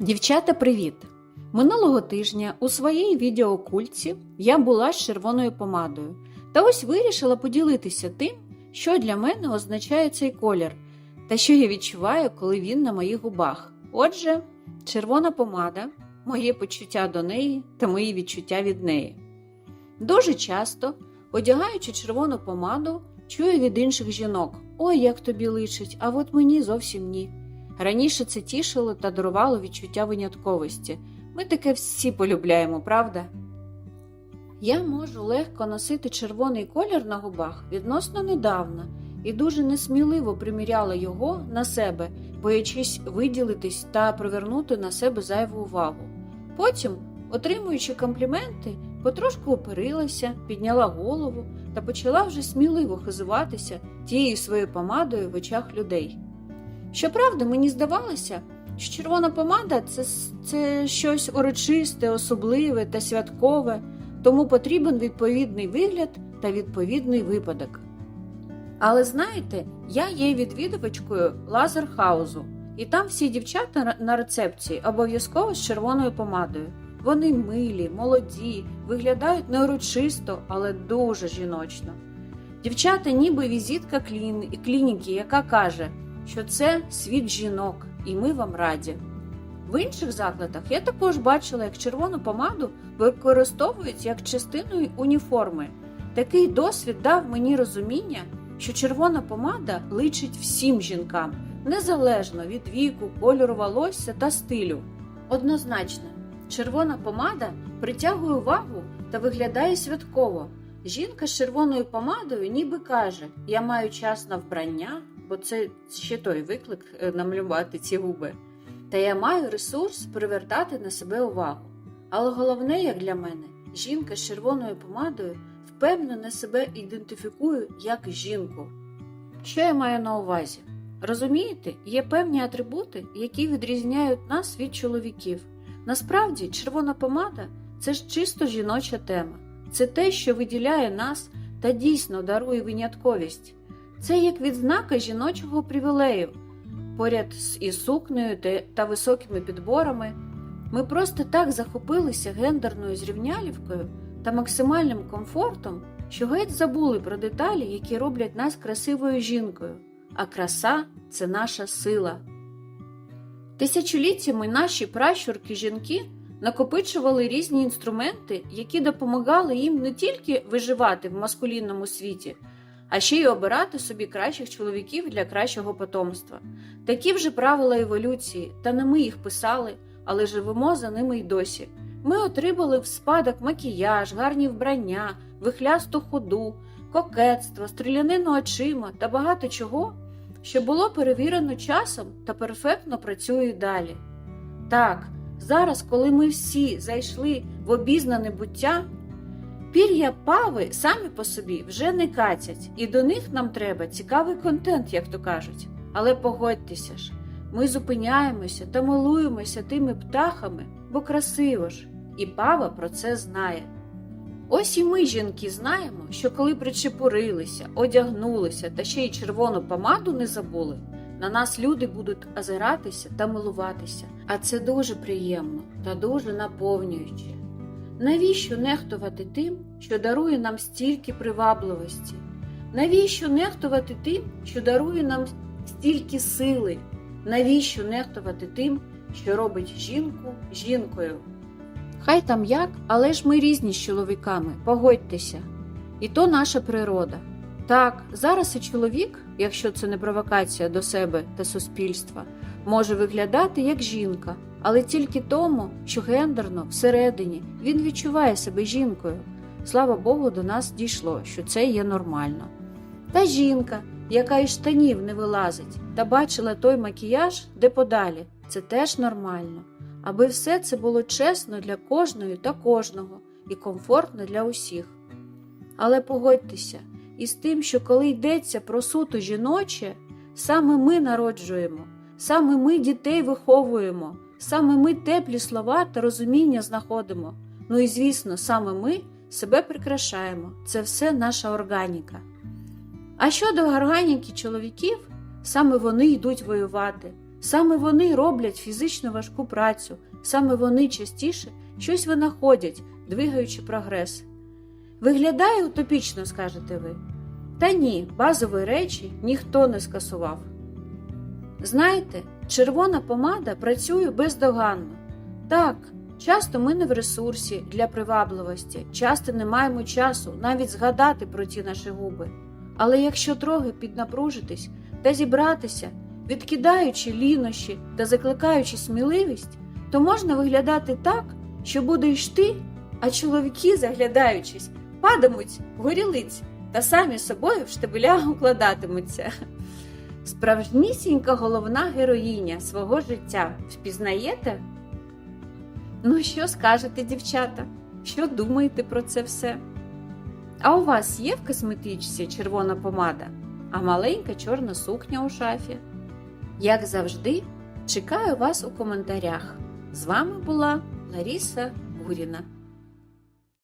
Дівчата, привіт! Минулого тижня у своїй відеокульці я була з червоною помадою та ось вирішила поділитися тим, що для мене означає цей колір та що я відчуваю, коли він на моїх губах. Отже, червона помада, моє почуття до неї та мої відчуття від неї. Дуже часто, одягаючи червону помаду, чую від інших жінок: Ой, як тобі личить, а от мені зовсім ні. Раніше це тішило та дарувало відчуття винятковості. Ми таке всі полюбляємо, правда? Я можу легко носити червоний колір на губах відносно недавно і дуже несміливо приміряла його на себе, боячись виділитись та привернути на себе зайву увагу. Потім, отримуючи компліменти, потрошку опирилася, підняла голову та почала вже сміливо хизуватися тією своєю помадою в очах людей. Щоправда, мені здавалося, що червона помада це, це щось урочисте, особливе та святкове, тому потрібен відповідний вигляд та відповідний випадок. Але знаєте, я є відвідувачкою лазерхаузу, і там всі дівчата на- рецепції обов'язково з червоною помадою. Вони милі, молоді, виглядають не урочисто, але дуже жіночно. Дівчата ніби візитка клін- клініки, яка каже, що це світ жінок, і ми вам раді. В інших закладах я також бачила, як червону помаду використовують як частину уніформи. Такий досвід дав мені розуміння, що червона помада личить всім жінкам, незалежно від віку, кольору волосся та стилю. Однозначно, червона помада притягує увагу та виглядає святково. Жінка з червоною помадою ніби каже: Я маю час на вбрання, бо це ще той виклик е, намалювати ці губи. Та я маю ресурс привертати на себе увагу. Але головне, як для мене, жінка з червоною помадою впевнено себе ідентифікує як жінку. Що я маю на увазі? Розумієте, є певні атрибути, які відрізняють нас від чоловіків. Насправді, червона помада це ж чисто жіноча тема. Це те, що виділяє нас та дійсно дарує винятковість. Це як відзнака жіночого привілею. Поряд з і сукнею та- високими підборами. Ми просто так захопилися гендерною зрівнялівкою та максимальним комфортом, що геть забули про деталі, які роблять нас красивою жінкою. А краса це наша сила. Тисячоліттями наші пращурки жінки накопичували різні інструменти, які допомагали їм не тільки виживати в маскулінному світі, а ще й обирати собі кращих чоловіків для кращого потомства. Такі вже правила еволюції, та не ми їх писали, але живемо за ними й досі. Ми отримали в спадок макіяж, гарні вбрання, вихлясту ходу, кокетство, стрілянину очима та багато чого, що було перевірено часом та перфектно працює далі. Так, зараз, коли ми всі зайшли в обізнане буття, пір'я пави самі по собі вже не катять, і до них нам треба цікавий контент, як то кажуть. Але погодьтеся ж, ми зупиняємося та милуємося тими птахами, бо красиво ж, і пава про це знає. Ось і ми, жінки, знаємо, що коли причепурилися, одягнулися та ще й червону помаду не забули, на нас люди будуть озиратися та милуватися, а це дуже приємно та дуже наповнююче. Навіщо нехтувати тим, що дарує нам стільки привабливості? Навіщо нехтувати тим, що дарує нам стільки сили? Навіщо нехтувати тим, що робить жінку жінкою? Хай там як, але ж ми різні з чоловіками, погодьтеся. І то наша природа. Так, зараз і чоловік, якщо це не провокація до себе та суспільства, може виглядати як жінка, але тільки тому, що гендерно всередині він відчуває себе жінкою. Слава Богу, до нас дійшло, що це є нормально. Та жінка, яка із штанів не вилазить та бачила той макіяж, де подалі, це теж нормально. Аби все це було чесно для кожної та кожного і комфортно для усіх. Але погодьтеся із тим, що коли йдеться про суто жіноче, саме ми народжуємо, саме ми дітей виховуємо, саме ми теплі слова та розуміння знаходимо. Ну і звісно, саме ми себе прикрашаємо. Це все наша органіка. А щодо органіки чоловіків, саме вони йдуть воювати, Саме вони роблять фізично важку працю, саме вони частіше щось винаходять, двигаючи прогрес. Виглядає утопічно, скажете ви. Та ні, базові речі ніхто не скасував. Знаєте, червона помада працює бездоганно. Так, часто ми не в ресурсі для привабливості, часто не маємо часу навіть згадати про ті наші губи. Але якщо трохи піднапружитись та зібратися, відкидаючи лінощі та закликаючи сміливість, то можна виглядати так, що будеш ти, а чоловіки, заглядаючись, падамуть в горілиць та самі собою в штабелях укладатимуться. Справжнісінька головна героїня свого життя впізнаєте? Ну, що скажете, дівчата? Що думаєте про це все? А у вас є в косметичці червона помада, а маленька чорна сукня у шафі? Як завжди, чекаю вас у коментарях. З вами була Ларіса Гуріна.